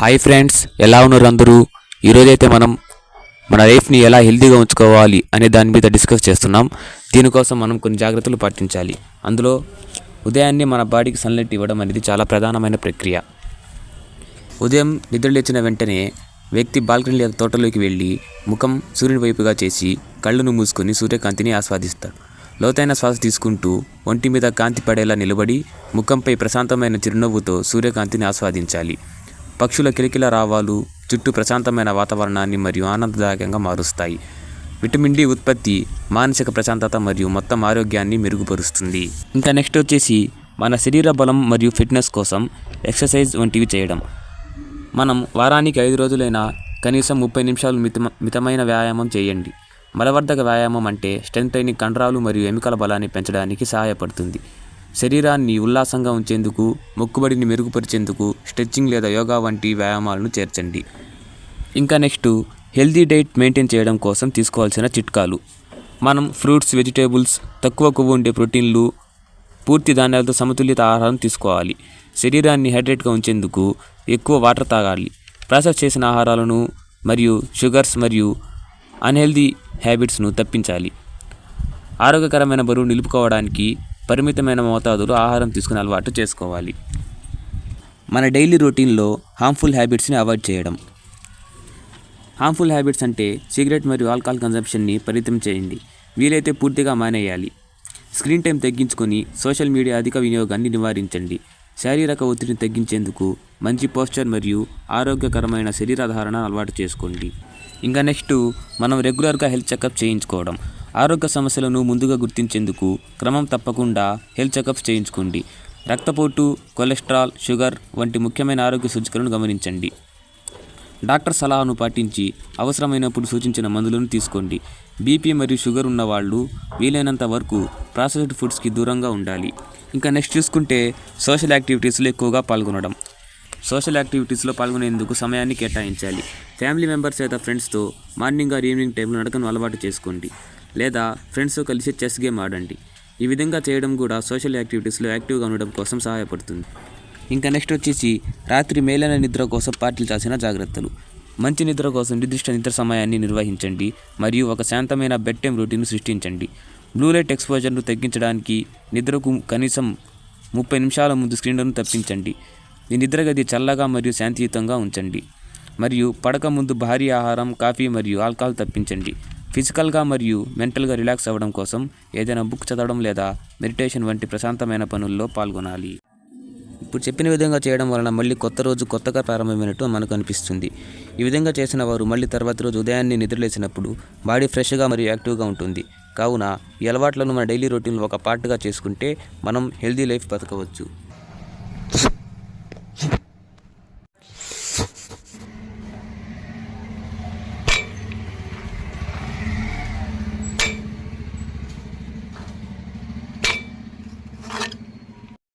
Hi friends ఎలా ఉన్నారు అందరూ? ఈరోజైతే మనం మన లైఫ్ని ఎలా హెల్తీగా ఉంచుకోవాలి అనే దాని మీద డిస్కస్ చేస్తున్నాం. దీనికోసం మనం కొన్ని జాగ్రత్తలు పాటించాలి. అందులో ఉదయాన్నే మన బాడీకి సన్లైట్ ఇవ్వడం అనేది చాలా ప్రధానమైన ప్రక్రియ. ఉదయం నిద్రలేచిన వెంటనే వ్యక్తి బాల్కనీ లేదా తోటలోకి వెళ్ళి ముఖం సూర్యుని వైపుగా చేసి కళ్ళను మూసుకొని సూర్యకాంతిని ఆస్వాదిస్తాడు లోతైన శ్వాస తీసుకుంటూ ఒంటి మీద కాంతి పడేలా నిలబడి ముఖంపై ప్రశాంతమైన చిరునవ్వుతో సూర్యకాంతిని ఆస్వాదించాలి. పక్షుల కిలకిల రావాలు చుట్టూ ప్రశాంతమైన వాతావరణాన్ని మరియు ఆనందదాయకంగా మారుస్తాయి. విటమిన్ డి ఉత్పత్తి మానసిక ప్రశాంతత మరియు మొత్తం ఆరోగ్యాన్ని మెరుగుపరుస్తుంది. ఇంకా నెక్స్ట్ వచ్చేసి మన శరీర బలం మరియు ఫిట్నెస్ కోసం ఎక్సర్సైజ్ వంటివి చేయడం. మనం వారానికి ఐదు రోజులైనా కనీసం ముప్పై నిమిషాలు మిత మితమైన వ్యాయామం చేయండి. మలవర్ధక వ్యాయామం అంటే స్ట్రెంత్ ట్రైనింగ్ కండరాలు మరియు ఎముకల బలాన్ని పెంచడానికి సహాయపడుతుంది. శరీరాన్ని ఉల్లాసంగా ఉంచేందుకు మొక్కుబడిని మెరుగుపరిచేందుకు స్ట్రెచ్చింగ్ లేదా యోగా వంటి వ్యాయామాలను చేర్చండి. ఇంకా నెక్స్ట్ హెల్దీ డైట్ మెయింటైన్ చేయడం కోసం తీసుకోవాల్సిన చిట్కాలు. మనం ఫ్రూట్స్ వెజిటేబుల్స్ తక్కువ కొవ్వు ఉండే ప్రోటీన్లు పూర్తి ధాన్యాలతో సమతుల్యత ఆహారం తీసుకోవాలి. శరీరాన్ని హైడ్రేట్గా ఉంచేందుకు ఎక్కువ వాటర్ తాగాలి. ప్రాసెస్ చేసిన ఆహారాలను మరియు షుగర్స్ మరియు అన్హెల్దీ హ్యాబిట్స్ను తప్పించాలి. ఆరోగ్యకరమైన బరువు నిలుపుకోవడానికి పరిమితమైన మోతాదులో ఆహారం తీసుకునే అలవాటు చేసుకోవాలి. మన డైలీ రొటీన్లో హార్మ్ఫుల్ హ్యాబిట్స్ని అవాయిడ్ చేయడం. హార్మ్ఫుల్ హ్యాబిట్స్ అంటే సిగరెట్ మరియు ఆల్కహాల్ కన్సంప్షన్ని పరిమితం చేయండి. వీలైతే పూర్తిగా మానేయాలి. స్క్రీన్ టైం తగ్గించుకొని సోషల్ మీడియా అధిక వినియోగాన్ని నివారించండి. శారీరక ఒత్తిడిని తగ్గించేందుకు మంచి పోస్చర్ మరియు ఆరోగ్యకరమైన శరీరధారణ అలవాటు చేసుకోండి. ఇంకా నెక్స్ట్ మనం రెగ్యులర్గా హెల్త్ చెకప్ చేయించుకోవడం. ఆరోగ్య సమస్యలను ముందుగా గుర్తించేందుకు క్రమం తప్పకుండా హెల్త్ చెకప్స్ చేయించుకోండి. రక్తపోటు కొలెస్ట్రాల్ షుగర్ వంటి ముఖ్యమైన ఆరోగ్య సూచికలను గమనించండి. డాక్టర్ సలహాను పాటించి అవసరమైనప్పుడు సూచించిన మందులను తీసుకోండి. బీపీ మరియు షుగర్ ఉన్న వాళ్ళు వీలైనంత వరకు ప్రాసెస్డ్ ఫుడ్స్కి దూరంగా ఉండాలి. ఇంకా నెక్స్ట్ చూసుకుంటే సోషల్ యాక్టివిటీస్లో ఎక్కువగా పాల్గొనడం. సోషల్ యాక్టివిటీస్లో పాల్గొనేందుకు సమయాన్ని కేటాయించాలి. ఫ్యామిలీ మెంబర్స్ లేదా ఫ్రెండ్స్తో మార్నింగ్ ఆర్ ఈవినింగ్ టైంలో నడకను అలవాటు చేసుకోండి. లేదా ఫ్రెండ్స్తో కలిసి చెస్ గేమ్ ఆడండి. ఈ విధంగా చేయడం కూడా సోషల్ యాక్టివిటీస్లో యాక్టివ్గా ఉండడం కోసం సహాయపడుతుంది. ఇంకా నెక్స్ట్ వచ్చేసి రాత్రి మేలైన నిద్ర కోసం పాటించాల్సిన జాగ్రత్తలు. మంచి నిద్ర కోసం నిర్దిష్ట నిద్ర సమయాన్ని నిర్వహించండి మరియు ఒక శాంతమైన బెడ్ టైం రొటీన్ సృష్టించండి. బ్లూ లైట్ ఎక్స్పోజర్ను తగ్గించడానికి నిద్రకు కనీసం ముప్పై నిమిషాల ముందు స్క్రీన్లను తప్పించండి. మీ నిద్ర గది చల్లగా మరియు శాంతియుతంగా ఉంచండి. మరియు పడక ముందు భారీ ఆహారం కాఫీ మరియు ఆల్కహాల్ తప్పించండి. ఫిజికల్గా మరియు మెంటల్గా రిలాక్స్ అవ్వడం కోసం ఏదైనా బుక్ చదవడం లేదా మెడిటేషన్ వంటి ప్రశాంతమైన పనుల్లో పాల్గొనాలి. ఇప్పుడు చెప్పిన విధంగా చేయడం వలన మళ్ళీ కొత్త రోజు కొత్తగా ప్రారంభమైనట్టు మనకు అనిపిస్తుంది. ఈ విధంగా చేసిన వారు మళ్ళీ తర్వాత రోజు ఉదయాన్నే నిద్రలేసినప్పుడు బాడీ ఫ్రెష్గా మరియు యాక్టివ్గా ఉంటుంది. కావున ఈ అలవాట్లను మన డైలీ రొటీన్లో ఒక పార్ట్గా చేసుకుంటే మనం హెల్దీ లైఫ్ బతకవచ్చు.